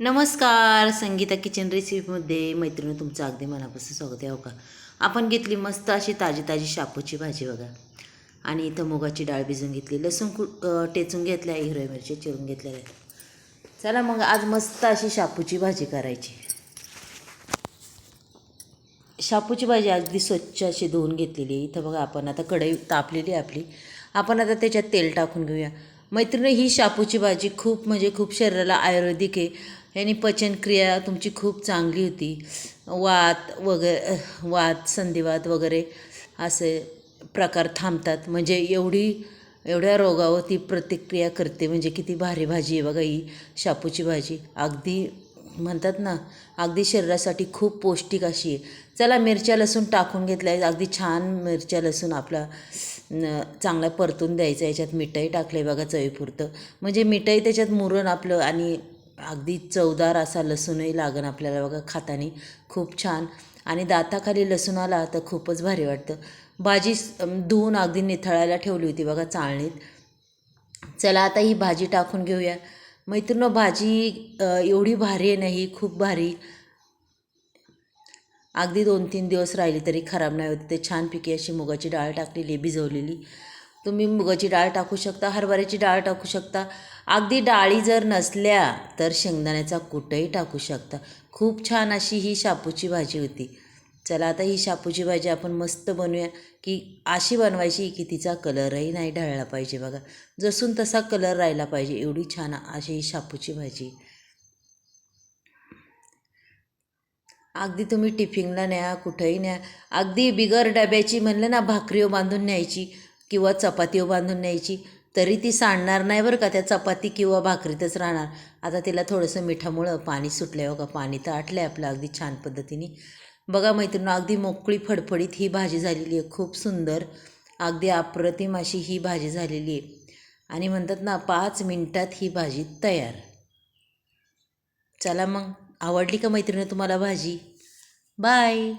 नमस्कार संगीता किचन रेसिपीमध्ये मैत्रिणी तुमचं अगदी मनापासून स्वागत आहे हो का? आपण घेतली मस्त अशी ताजी ताजी शापूची भाजी बघा. आणि इथं मुगाची डाळ भिजून घेतली लसूण कु टेचून घेतल्या हिरव्या मिरची चिरून घेतलेल्या. आहेत चला मग आज मस्त अशी शापूची भाजी करायची. शापूची भाजी अगदी स्वच्छ अशी धुवून घेतलेली इथं बघा आपण आता कढई तापलेली आहे आपली. आपण आता त्याच्यात तेल टाकून घेऊया. मैत्रिणी ही शापूची भाजी खूप म्हणजे खूप शरीराला आयुर्वेदिक आहे. ह्यानी पचनक्रिया तुमची खूप चांगली होती. वात वगैरे वात संधिवात वगैरे असे प्रकार थांबतात. म्हणजे एवढी एवढ्या रोगावर ती प्रतिक्रिया करते. म्हणजे किती भारी भाजी आहे बघा ही शापूची भाजी. अगदी म्हणतात ना अगदी शरीरासाठी खूप पौष्टिक अशी आहे. चला मिरच्या लसूण टाकून घेतल्या. अगदी छान मिरच्या लसूण आपला चांगला परतून द्यायचा. याच्यात मिठाई टाकलं आहे बघा चवीपुरतं. म्हणजे मिठाई त्याच्यात मुरण आपलं आणि अगदी चवदार असा लसूणही लागण आपल्याला बघा खाताना खूप छान. आणि दाताखाली लसूण आला तर खूपच भारी वाटतं. भाजी धुवून अगदी निथळायला ठेवली होती बघा चाळणीत. चला आता ही भाजी टाकून घेऊया. मैत्रिणी भाजी एवढी भारी आहे ना ही खूप भारी. अगदी दोन तीन दिवस राहिली तरी खराब नाही होती. ते छानपैकी अशी मुगाची डाळ टाकलेली भिजवलेली. तुम्ही मुगाची डाळ टाकू शकता हरभऱ्याची डाळ टाकू शकता. अगदी डाळी जर नसल्या तर शेंगदाण्याचा कुटही टाकू शकता. खूप छान अशी ही शापूची भाजी होती. चला आता ही शापूची भाजी आपण मस्त बनवूया की अशी बनवायची की तिचा कलरही नाही ढळला पाहिजे बघा. जसून तसा कलर राहिला पाहिजे एवढी छान अशी ही शापूची भाजी. अगदी तुम्ही टिफिनला न्या कुठंही न्या. अगदी बिगर डब्याची म्हणलं ना भाकरीव बांधून न्यायची. किंवा चपाती बांधून न्यायची तरी ती सांडणार नाही बरं का. त्या चपाती किंवा भाकरीतच राहणार. आता तिला थोडंसं मिठामुळं पाणी सुटलं आहे बघा. पाणी तर आटलं आहे आपलं अगदी छान पद्धतीने. बघा मैत्रिणी अगदी मोकळी फडफडीत ही भाजी झालेली आहे. खूप सुंदर. अगदी अप्रतिम अशी ही भाजी झालेली आहे. आणि म्हणतात ना पाच मिनटात ही भाजी तयार. चला मग. आवडली का मैत्रिणी तुम्हाला भाजी? बाय.